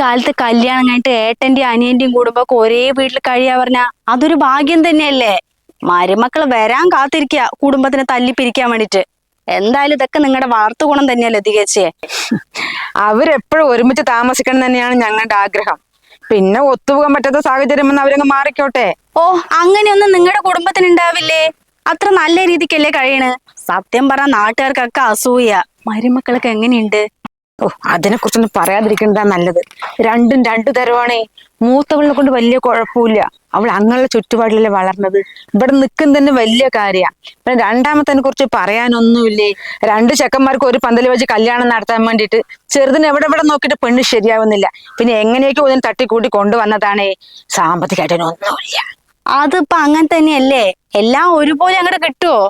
കാലത്ത് കല്യാണം കഴിഞ്ഞിട്ട് ഏട്ടന്റെയും അനിയന്റെയും കുടുംബമൊക്കെ ഒരേ വീട്ടിൽ കഴിയാ പറഞ്ഞ അതൊരു ഭാഗ്യം തന്നെയല്ലേ? മരുമക്കൾ വരാൻ കാത്തിരിക്കുക കുടുംബത്തിനെ തല്ലിപ്പിരിക്കാൻ വേണ്ടിട്ട്. എന്തായാലും ഇതൊക്കെ നിങ്ങളുടെ വളർത്തു ഗുണം തന്നെയല്ലേ തികച്ചേ അവരെപ്പോഴും ഒരുമിച്ച് താമസിക്കണം തന്നെയാണ് ഞങ്ങളുടെ ആഗ്രഹം. പിന്നെ ഒത്തുപോകാൻ പറ്റാത്ത സാഹചര്യം എന്ന് അവരങ്ങ് മാറിക്കോട്ടെ. ഓ അങ്ങനെയൊന്നും നിങ്ങളുടെ കുടുംബത്തിന് ഉണ്ടാവില്ലേ അത്ര നല്ല രീതിക്കല്ലേ കഴിയണ്. സത്യം പറ നാട്ടുകാർക്കൊക്കെ അസൂയ. മരുമക്കളൊക്കെ എങ്ങനെയുണ്ട്? ഓ അതിനെ കുറിച്ചൊന്നും പറയാതിരിക്കണ്ട നല്ലത്. രണ്ടും രണ്ടു തരമാണേ മൂത്തവളിനെ കൊണ്ട് വലിയ കുഴപ്പമില്ല. അവൾ അങ്ങനെയുള്ള ചുറ്റുപാടിലല്ലേ വളർന്നത്. ഇവിടെ നിൽക്കുന്ന തന്നെ വലിയ കാര്യമാണ് പിന്നെ രണ്ടാമത്തതിനെ കുറിച്ച് പറയാനൊന്നുമില്ലേ? രണ്ട് ചെക്കന്മാർക്ക് ഒരു പന്തൽ വെച്ച് കല്യാണം നടത്താൻ വേണ്ടിയിട്ട് ചെറുതിന് എവിടെ എവിടെ നോക്കിയിട്ട് പെണ്ണ് ശരിയാവുന്നില്ല. പിന്നെ എങ്ങനെയൊക്കെ ഒന്നും തട്ടിക്കൂട്ടി കൊണ്ടുവന്നതാണേ. സാമ്പത്തികമായിട്ടൊന്നുമില്ല അതിപ്പോ അങ്ങനെ തന്നെയല്ലേ? എല്ലാം ഒരുപോലെ അങ്ങോട്ട് കിട്ടുവോ?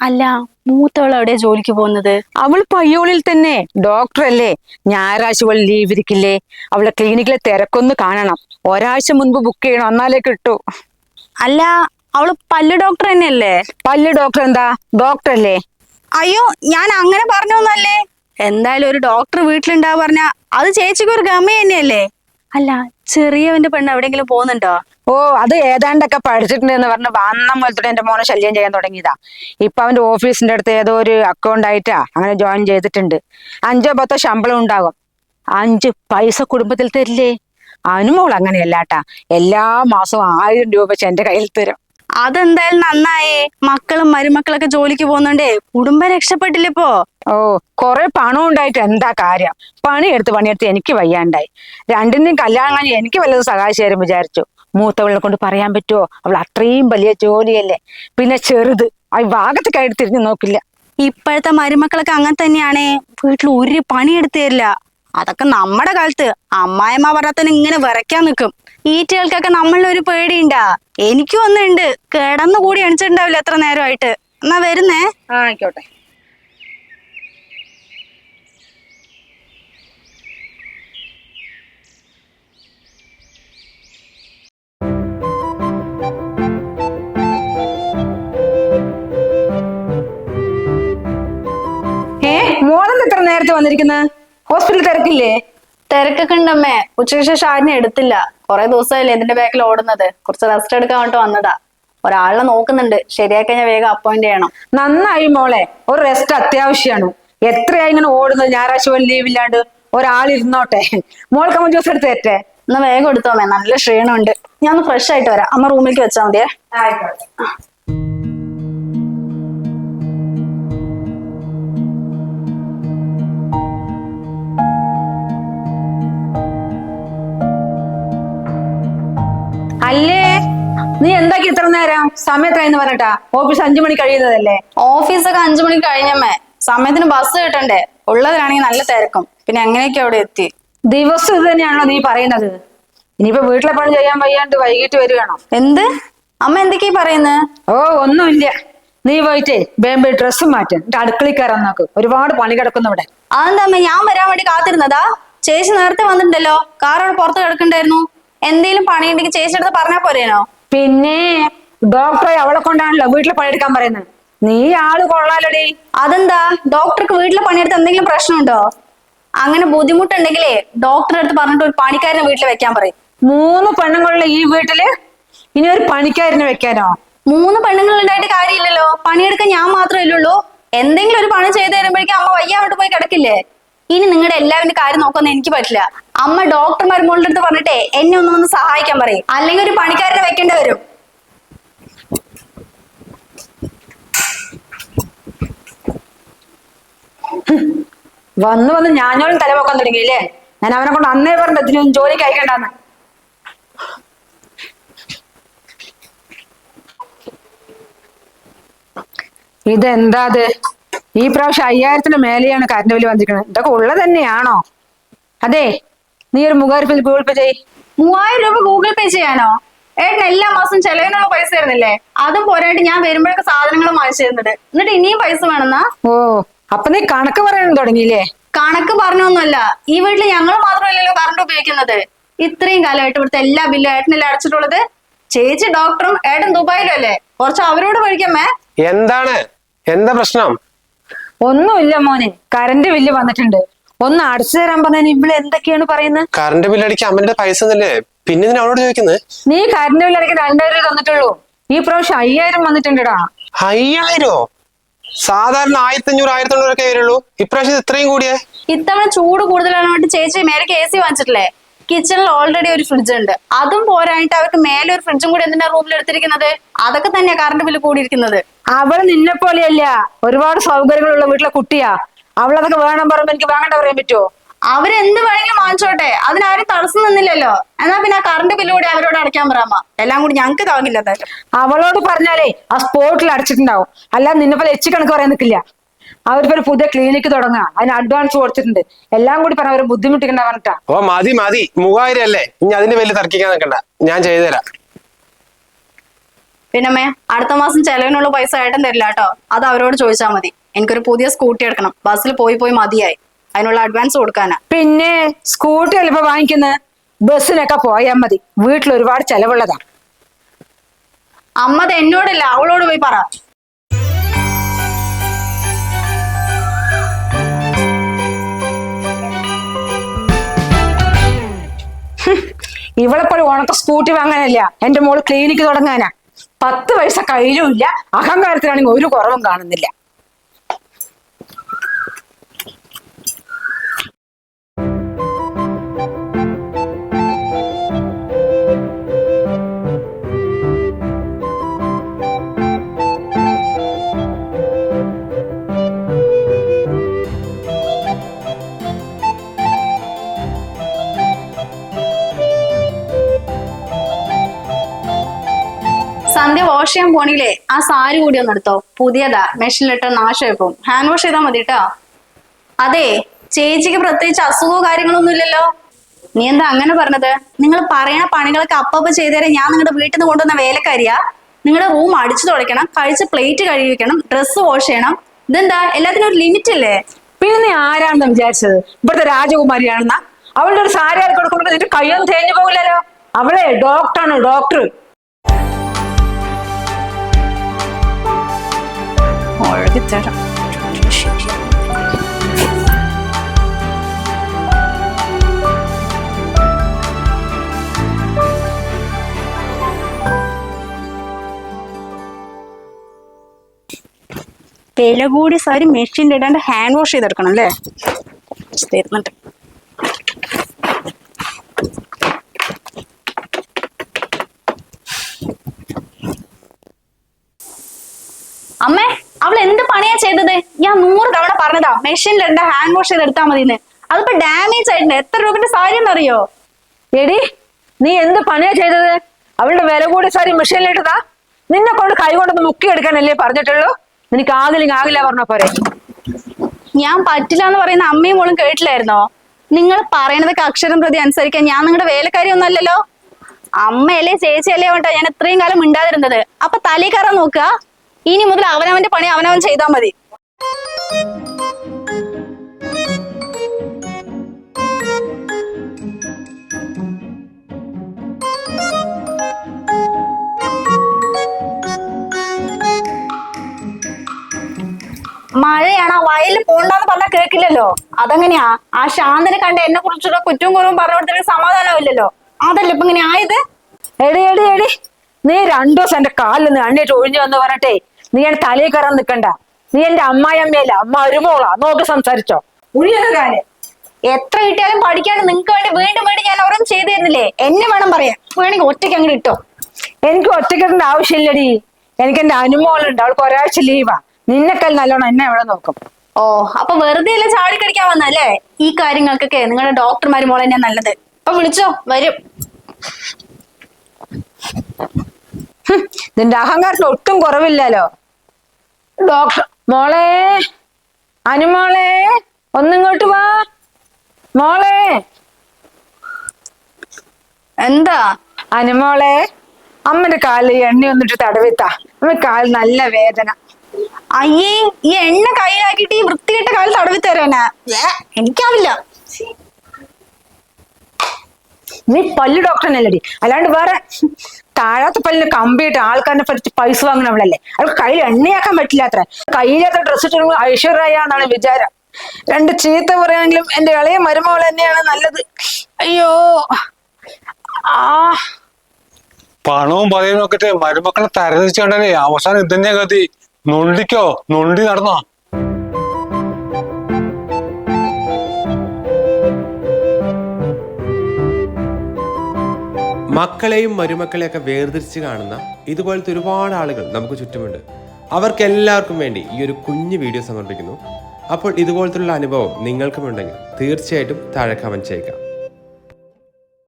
അല്ല മൂത്തവൾ അവിടെ ജോലിക്ക് പോകുന്നത്? അവൾ പയ്യോളിൽ തന്നെ. ഡോക്ടർ അല്ലേ? ഞായറാഴ്ച അവൾ ലീവ് ഇരിക്കില്ലേ? അവളെ ക്ലിനിക്കിലെ തിരക്കൊന്ന് കാണണം. ഒരാഴ്ച മുൻപ് ബുക്ക് ചെയ്യണം എന്നാലേ കിട്ടൂ. അല്ല അവൾ പല്ല് ഡോക്ടർ തന്നെയല്ലേ? പല്ല് ഡോക്ടർ എന്താ? ഡോക്ടർ അല്ലേ? അയ്യോ ഞാൻ അങ്ങനെ പറഞ്ഞൊന്നല്ലേ എന്തായാലും ഒരു ഡോക്ടർ വീട്ടിലുണ്ടാവുക പറഞ്ഞ അത് ചേച്ചിക്ക് ഒരു ഗമ തന്നെയല്ലേ? അല്ല ചെറിയവന്റെ പെണ്ണ് എവിടെയെങ്കിലും പോകുന്നുണ്ടോ? ഓ അത് ഏതാണ്ടൊക്കെ പഠിച്ചിട്ടുണ്ട് എന്ന് പറഞ്ഞ് വന്ന മുതലത്തോടെ എന്റെ മോനെ ശല്യം ചെയ്യാൻ തുടങ്ങിയതാ. ഇപ്പൊ അവന്റെ ഓഫീസിന്റെ അടുത്ത് ഏതോ ഒരു അക്കൗണ്ട് ആയിട്ടാ അങ്ങനെ ജോയിൻ ചെയ്തിട്ടുണ്ട്. അഞ്ചോ പത്തോ ശമ്പളം ഉണ്ടാകും. അഞ്ച് പൈസ കുടുംബത്തിൽ തരില്ലേ? അനുമോൾ അങ്ങനെയല്ലാട്ടാ എല്ലാ മാസവും ആയിരം രൂപ വെച്ച് എന്റെ കയ്യിൽ തരും. അതെന്തായാലും നന്നായേ. മക്കളും മരുമക്കളൊക്കെ ജോലിക്ക് പോകുന്നുണ്ടേ കുടുംബം രക്ഷപ്പെട്ടില്ലപ്പോ ഓ കൊറേ പണം ഉണ്ടായിട്ട് എന്താ കാര്യം? പണിയെടുത്ത് പണിയെടുത്ത് എനിക്ക് വയ്യാണ്ടായി. രണ്ടിന്റെയും കല്യാണം കഴിഞ്ഞ് എനിക്ക് വല്ലതും സഹായിച്ചു തരും വിചാരിച്ചു. മൂത്തവളെ കൊണ്ട് പറയാൻ പറ്റുമോ അവൾ അത്രയും വലിയ ജോലിയല്ലേ? പിന്നെ ചെറുത്. ആ ഭാഗത്ത് കയറി തിരിഞ്ഞു നോക്കില്ല. ഇപ്പോഴത്തെ മരുമക്കളൊക്കെ അങ്ങനെ തന്നെയാണേ. വീട്ടിൽ ഒരു പണിയെടുത്ത് തരില്ല. അതൊക്കെ നമ്മുടെ കാലത്ത്. അമ്മായിമ്മ പറഞ്ഞത്തിന് ഇങ്ങനെ വിറയ്ക്കാൻ നിൽക്കും. ഈറ്റകൾക്കൊക്കെ നമ്മളിലൊരു പേടിയുണ്ടാ. എനിക്കും ഒന്നുണ്ട് കിടന്നുകൂടി എണിച്ചിട്ടുണ്ടാവില്ല എത്ര നേരമായിട്ട്. എന്നാ വരുന്നേ. ആയിക്കോട്ടെ. വന്നിരിക്കുന്നത് ഹോസ്പിറ്റലിൽ തിരക്കില്ലേ? തിരക്കൊക്കെ ഉണ്ടമ്മേ. ഉച്ചയ്ക്ക് ശേഷം ആരും എടുത്തില്ല. കുറെ ദിവസമല്ലേ ഇതിന്റെ ബാക്കിൽ ഓടുന്നത്. കുറച്ച് റെസ്റ്റ് എടുക്കാൻ വേണ്ടി വന്നതാ. ഒരാളെ നോക്കുന്നുണ്ട്. ശരിയാക്കി ഞാൻ വേഗം അപ്പോയിന്റ് ചെയ്യണം. നന്നായി മോളെ. ഒരു റെസ്റ്റ് അത്യാവശ്യമാണ് എത്രയായി ഇങ്ങനെ ഓടുന്നത്? ഞായറാഴ്ച പോലും ലീവ് ഇല്ലാണ്ട് ഒരാളിരുന്നോട്ടെ. മോൾക്ക് അമ്മ ജ്യൂസ് എടുത്ത് തരട്ടെ? എന്നാ വേഗം എടുത്തോമേ നല്ല ക്ഷീണമുണ്ട്. ഞാൻ ഒന്ന് ഫ്രഷ് ആയിട്ട് വരാം. അമ്മ റൂമിലേക്ക് വെച്ചാൽ മതിയേ. അല്ലേ നീ എന്താക്കി ഇത്ര നേരം? സമയത്തായെന്ന് പറഞ്ഞിട്ടാ. ഓഫീസ് അഞ്ചു മണി കഴിയുന്നതല്ലേ? ഓഫീസൊക്കെ അഞ്ചു മണി കഴിഞ്ഞമ്മേ. സമയത്തിന് ബസ് കിട്ടണ്ടേ? ഉള്ളതിനാണെങ്കിൽ നല്ല തിരക്കും. പിന്നെ എങ്ങനെയൊക്കെ അവിടെ എത്തി? ദിവസം ഇത് തന്നെയാണോ നീ പറയുന്നത്. ഇനിയിപ്പോ വീട്ടിലെ പണി ചെയ്യാൻ വയ്യാണ്ട് വൈകിട്ട് വരികയാണോ? എന്ത്? അമ്മ എന്തൊക്കെയാ പറയുന്നത് ഓ ഒന്നുമില്ല. നീ പോയിട്ടേ ബേമ്പ് ഡ്രസ്സ് മാറ്റ്. അടുക്കളി അടുക്കളയിൽ കയറാൻ നോക്ക്. ഒരുപാട് പണി കിടക്കുന്നു ഇവിടെ. അതെന്താ അമ്മ? ഞാൻ വരാൻ വേണ്ടി കാത്തിരുന്നതാ? ചേച്ചി നേരത്തെ വന്നിട്ടുണ്ടല്ലോ. കാർ അവിടെ പുറത്ത് കിടക്കണ്ടായിരുന്നു. എന്തെങ്കിലും പണിയുണ്ടെങ്കിൽ ചേച്ചിയുടെ അടുത്ത് പറഞ്ഞാ പോരേനോ? പിന്നെ ഡോക്ടറെ അവളെ കൊണ്ടാണല്ലോ വീട്ടിൽ പണിയെടുക്കാൻ പറയുന്നത്. നീ ആൾ കൊള്ളാലടി. അതെന്താ? ഡോക്ടർക്ക് വീട്ടിൽ പണിയെടുത്ത് എന്തെങ്കിലും പ്രശ്നമുണ്ടോ? അങ്ങനെ ബുദ്ധിമുട്ടുണ്ടെങ്കിലേ ഡോക്ടറെ അടുത്ത് പറഞ്ഞിട്ട് ഒരു പണിക്കാരനെ വീട്ടിൽ വെക്കാൻ പറയും. മൂന്ന് പെണ്ണുങ്ങളുള്ള ഈ വീട്ടിൽ ഇനി ഒരു പണിക്കാരനെ വെക്കാനോ? മൂന്ന് പെണ്ണുങ്ങളുണ്ടായിട്ട് കാര്യമില്ലല്ലോ. പണിയെടുക്കാൻ ഞാൻ മാത്രമേ ഉള്ളൂ എന്തെങ്കിലും ഒരു പണി ചെയ്തു തരുമ്പോഴേക്കും അമ്മ വയ്യാവിട്ട് പോയി കിടക്കില്ലേ? ഇനി നിങ്ങളുടെ എല്ലാവരുടെ കാര്യം നോക്കുന്ന എനിക്ക് പറ്റില്ല. അമ്മ ഡോക്ടർ മരുമോളുടെ അടുത്ത് പറഞ്ഞിട്ടേ എന്നെ ഒന്ന് വന്ന് സഹായിക്കാൻ പറയും. അല്ലെങ്കിൽ ഒരു പണിക്കാരനെ വെക്കേണ്ടി വരും. വന്ന് വന്ന് ഞാനോളും തുടങ്ങി തുടങ്ങിയില്ലേ ഞാൻ അവനെ കൊണ്ട് അന്നേ പറഞ്ഞു ഇതിനൊന്നും ജോലിക്ക് അയക്കണ്ടെന്ന്. ഇതെന്താ ഇത് ഈ പ്രാവശ്യം അയ്യായിരത്തിന് മേലെയാണ് കറണ്ട് ബില്ല് വന്നിരിക്കുന്നത്. ഇതൊക്കെ ഉള്ളത് തന്നെയാണോ? അതെ നീ ഒരു മുഖാരിപ്പിൽ ഗൂഗിൾ പേ ചെയ് മൂവായിരം രൂപ ഗൂഗിൾ പേ ചെയ്യാനോ? ഏട്ടൻ എല്ലാ മാസം ചെലവിനുള്ള പൈസ തരുന്നില്ലേ? അതും പോരായിട്ട് ഞാൻ വരുമ്പോഴൊക്കെ സാധനങ്ങൾ വാങ്ങിച്ചു തരുന്നുണ്ട് എന്നിട്ട് ഇനിയും പൈസ വേണമെന്നാ? ഓ അപ്പൊ നീ കണക്ക് പറയാൻ തുടങ്ങിയില്ലേ? കണക്ക് പറഞ്ഞൊന്നുമല്ല. ഈ വീട്ടിൽ ഞങ്ങൾ മാത്രമല്ലല്ലോ കറണ്ട് ഉപയോഗിക്കുന്നത്. ഇത്രയും കാലമായിട്ട് ഇവിടുത്തെ എല്ലാ ബില്ലും ഏട്ടനല്ലേ അടച്ചിട്ടുള്ളത്? ചേച്ചി ഡോക്ടറും ഏട്ടൻ ദുബായിലും അല്ലേ? കുറച്ച് അവരോട് കഴിക്കാമേ എന്താണ്? എന്താ പ്രശ്നം? ഒന്നുമില്ല മോനെ. കറണ്ട് ബില്ല് വന്നിട്ടുണ്ട്. ഒന്ന് അടച്ചു തരാൻ പറഞ്ഞാൽ ഇവിടെ എന്തൊക്കെയാണ് പറയുന്നത്? കറണ്ട് അടിക്കാൻ അമ്മന്റെ പൈസ ഒന്നല്ലേ പിന്നെ ഇതിന് അവളോട് ചോദിക്കുന്നത് നീ കറണ്ട് ബില്ല് അടിക്കാൻ രണ്ടായിരം തന്നിട്ടുള്ളൂ. ഈ പ്രാവശ്യം അയ്യായിരം വന്നിട്ടുണ്ടടാ. അയ്യായിരോ? സാധാരണ ആയിരത്തി അഞ്ഞൂറ് ആയിരത്തി അഞ്ഞൂറൊക്കെ വരുള്ളൂ. ഇപ്രാവശ്യം ഇത് ഇത്രയും കൂടിയേ? ഇത്തവണ ചൂട് കൂടുതലാണ് ചേച്ചി മേലേക്ക് എ സി വാങ്ങിച്ചിട്ടില്ലേ? കിച്ചണിൽ ഓൾറെഡി ഒരു ഫ്രിഡ്ജ് ഉണ്ട്. അതും പോരായിട്ട് അവർക്ക് മേലെ ഒരു ഫ്രിഡ്ജും കൂടി എന്തിനാ റൂമിൽ എടുത്തിരിക്കുന്നത്? അതൊക്കെ തന്നെയാ കറണ്ട് ബില്ല് കൂടിയിരിക്കുന്നത്. അവൾ നിന്നെ പോലെയല്ല. ഒരുപാട് സൗകര്യങ്ങളുള്ള വീട്ടിലെ കുട്ടിയാ. അവളതൊക്കെ വേണം പറയുമ്പോ എനിക്ക് വേണ്ട പറയാൻ പറ്റുമോ അവരെന്ത് വേണമെങ്കിലും വാങ്ങിച്ചോട്ടെ. അതിനാരും തടസ്സം നിന്നില്ലല്ലോ. എന്നാ പിന്നെ ആ കറണ്ട് ബില്ല് കൂടി അവരോട് അടയ്ക്കാൻ പറയാമ? എല്ലാം കൂടി ഞങ്ങൾക്ക് താങ്ങില്ല അവളോട് പറഞ്ഞാലേ ആ സ്പോട്ടിൽ അടച്ചിട്ടുണ്ടാവും. അല്ലാതെ നിന്നെ പോലെ എച്ച് കണക്ക് പറയാൻ നിൽക്കില്ല ഒരു പുതിയ ക്ലിനിക്ക് തുടങ്ങുക. അതിന് അഡ്വാൻസ് കൊടുത്തിട്ടുണ്ട്. എല്ലാം കൂടി പറഞ്ഞ അവർ ബുദ്ധിമുട്ടിക്കണ്ട പറഞ്ഞിട്ടാ. ഓ മതി മതി. മൂവായിരം അല്ലേ? ഇനി അതിന് വലിയ തർക്കിക്കാൻ നിൽക്കണ്ട. ഞാൻ ചെയ്തുതരാം. പിന്നമ്മേ അടുത്ത മാസം ചെലവിനുള്ള പൈസ ഏട്ടൻ തരില്ല കേട്ടോ. അത് അവരോട് ചോദിച്ചാൽ മതി. എനിക്കൊരു പുതിയ സ്കൂട്ടി എടുക്കണം. ബസ്സിൽ പോയി പോയി മതിയായി. അതിനുള്ള അഡ്വാൻസ് കൊടുക്കാനാ. പിന്നെ സ്കൂട്ടി അല്ല വാങ്ങിക്കുന്ന? വാങ്ങിക്കുന്നത് ബസ്സിനൊക്കെ പോയാൽ മതി. വീട്ടിൽ ഒരുപാട് ചെലവുള്ളതാ അമ്മത് എന്നോടല്ല അവളോട് പോയി പറ. ഇവളെപ്പോഴും ഉണക്ക സ്കൂട്ടി വാങ്ങാനല്ല. എന്റെ മോൾ ക്ലിനിക്ക് തുടങ്ങാനാ. പത്ത് പൈസ ഇല്ല. അഹങ്കാരത്തിലാണെങ്കിൽ ഒരു കുറവും കാണുന്നില്ല. വാഷ് ചെയ്യാൻ പോണില്ലേ? ആ സാരി കൂടി ഒന്ന് എടുത്തോ. പുതിയതാ. മെഷീനിലിട്ട് നാശമായി പോകും ഹാൻഡ് വാഷ് ചെയ്താൽ മതി കേട്ടോ അതെ ചേച്ചിക്ക് പ്രത്യേകിച്ച് അസുഖമോ കാര്യങ്ങളൊന്നും ഇല്ലല്ലോ. നീ എന്താ അങ്ങനെ പറഞ്ഞത്? നിങ്ങൾ പറയണ പണികളൊക്കെ അപ്പപ്പ ചെയ്തുതരാൻ ഞാൻ നിങ്ങളുടെ വീട്ടിൽ നിന്ന് കൊണ്ടുവന്ന വേലക്കാരിയാ. നിങ്ങളുടെ റൂം അടിച്ചു തുടയ്ക്കണം കഴിച്ച് പ്ലേറ്റ് കഴുകി വെക്കണം ഡ്രസ്സ് വാഷ് ചെയ്യണം. ഇതെന്താ? എല്ലാത്തിനും ഒരു ലിമിറ്റ് അല്ലേ പിന്നെ ആരാണെന്ന് വിചാരിച്ചത്? ഇവിടുത്തെ രാജകുമാരിയാണെന്നാ? അവളുടെ ഒരു സാരി ആൾക്ക് കൊടുക്കുമ്പോൾ കയ്യൊന്നും തേഞ്ഞു പോകില്ലല്ലോ. അവളെ ഡോക്ടറാണ് ഡോക്ടർ ഒഴുകിത്തരാം വില കൂടി സാരി മെഷീനിൽ ഇടാണ്ട് ഹാൻഡ് വാഷ് ചെയ്തെടുക്കണം അല്ലേ? തരുന്നുണ്ട് അമ്മേ അവൾ എന്ത് പണിയാ ചെയ്തത്? ഞാൻ നൂറ് തവണ പറഞ്ഞതാ മെഷീനിൽ ഇടണ്ട ഹാൻഡ് വാഷ് ചെയ്ത് എടുത്താൽ മതിന്ന്. അതിപ്പോ ഡാമേജ് ആയിട്ടുണ്ട്. എത്ര രൂപന്റെ സാരി എന്നറിയോ? എടി നീ എന്ത് പണിയാ ചെയ്തത്? അവളുടെ വില കൂടി സാരി മെഷീനിലിട്ടതാ നിന്നെ കൊണ്ട് കൈ കൊണ്ടൊന്ന് മുക്കി എടുക്കാനല്ലേ പറഞ്ഞിട്ടുള്ളൂ? നിനക്ക് ആകില്ലെങ്കിൽ ആകില്ല പറഞ്ഞ പോരെ. ഞാൻ പറ്റില്ല എന്ന് പറയുന്ന അമ്മയും മോളും കേട്ടില്ലായിരുന്നോ? നിങ്ങൾ പറയണതൊക്കെ അക്ഷരം പ്രതി അനുസരിക്കാൻ ഞാൻ നിങ്ങളുടെ വേലക്കാരി ഒന്നല്ലല്ലോ അമ്മയല്ലേ ചേച്ചിയല്ലേ കേട്ടോ ഞാൻ ഇത്രയും കാലം മിണ്ടാതിരുന്നത്. അപ്പൊ തലേ കയറാൻ നോക്കുക. ഇനി മുതൽ അവനവന്റെ പണി അവനവൻ ചെയ്താൽ മതി. മഴയാണ്? ആ വയലിൽ പോണ്ടെന്ന് പറഞ്ഞാൽ കേൾക്കില്ലല്ലോ അതെങ്ങനെയാ? ആ ശാന്തനെ കണ്ട് എന്നെ കുറിച്ചുള്ള കുറ്റവും കുറവും പറഞ്ഞു സമാധാനമില്ലല്ലോ. അതല്ല ഇപ്പൊ ഇങ്ങനെ ആയത്? എടി എടി എടി. നീ രണ്ടു ദിവസം എന്റെ കാലിൽ നിന്ന് അണ്ണേറ്റ് ഒഴിഞ്ഞു വന്ന് പറഞ്ഞിട്ടേ നീ എന്റെ തലയിൽ കയറാൻ നിക്കണ്ട. നീ എന്റെ അമ്മായിയമ്മയല്ല? അമ്മ ഒരുമോളാ നോക്ക് സംസാരിച്ചോ. ഉഴിയൊക്കെ എത്ര കിട്ടിയാലും പഠിക്കാൻ നിങ്ങക്ക് വേണ്ടി വീണ്ടും വീണ്ടും ഞാൻ ഓരോന്നും ചെയ്തു തരുന്നില്ലേ? എന്നെ വേണം പറയാൻ. വേണമെങ്കിൽ ഒറ്റയ്ക്ക് അങ്ങോട്ട് ഇട്ടോ. എനിക്ക് ഒറ്റയ്ക്കിടേണ്ട ആവശ്യമില്ലടി. എനിക്ക് എന്റെ അനുമോളുണ്ട്. അവൾക്ക് ഒരാഴ്ച ലീവാ നിന്നെക്കാൾ നല്ലോണം എന്നെ എവിടെ നോക്കും. ഓ അപ്പൊ വെറുതെ ചാടി ചാടിക്കടിക്കാൻ വന്നല്ലേ ഈ കാര്യങ്ങൾക്കൊക്കെ നിങ്ങളുടെ ഡോക്ടർമാര് മോളെ ഞാൻ നല്ലത്. അപ്പൊ വിളിച്ചോ വരും. നിന്റെ അഹങ്കാരത്തിന് ഒട്ടും കുറവില്ലല്ലോ. ഡോക്ടർ മോളെ അനുമോളെ ഒന്നിങ്ങോട്ട് വാ. മോളെ. എന്താ? അനുമോളെ അമ്മന്റെ കാലിൽ എണ്ണ ഒന്നിട്ട് തടവിത്താ. അമ്മ കാൽ നല്ല വേദന. അയ്യേ ഈ എണ്ണ കയ്യിലാക്കിയിട്ട് ഈ വൃത്തികെട്ട കാൽ തടവി തരാനാ എനിക്കാവില്ല. നീ പല്ലു ഡോക്ടറിനല്ലടി അല്ലാണ്ട് വേറെ താഴാത്ത പല്ലിന് കമ്പിയിട്ട് ആൾക്കാരെ പറ്റി പൈസ വാങ്ങണവളല്ലേ? അവൾക്ക് കയ്യിൽ എണ്ണയാക്കാൻ പറ്റില്ല അത്ര കയ്യിലത്ര ഡ്രസ്സ് ഇട്ടിരുമ്പോൾ ഐശ്വര്യ എന്നാണ് വിചാരം. രണ്ട് ചീത്ത പറയാണെങ്കിലും എന്റെ ഇളയ മരുമകൾ തന്നെയാണ് നല്ലത്. അയ്യോ. ആ. പണവും നോക്കിട്ട് മരുമക്കളെ തരതിച്ച് കണ്ടേ അവസാനം ഇതന്നെ ഗതി. നൊണ്ടിക്കോ നൊണ്ടി നടന്നോ? മക്കളെയും മരുമക്കളെയൊക്കെ വേർതിരിച്ച് കാണുന്ന ഇതുപോലത്തെ ഒരുപാട് ആളുകൾ നമുക്ക് ചുറ്റുമുണ്ട്. അവർക്ക് എല്ലാവർക്കും വേണ്ടി ഈ ഒരു കുഞ്ഞു വീഡിയോ സമർപ്പിക്കുന്നു. അപ്പോൾ ഇതുപോലത്തുള്ള അനുഭവം നിങ്ങൾക്കും ഉണ്ടെങ്കിൽ തീർച്ചയായിട്ടും താഴെ കമന്റ് ചെയ്യുക.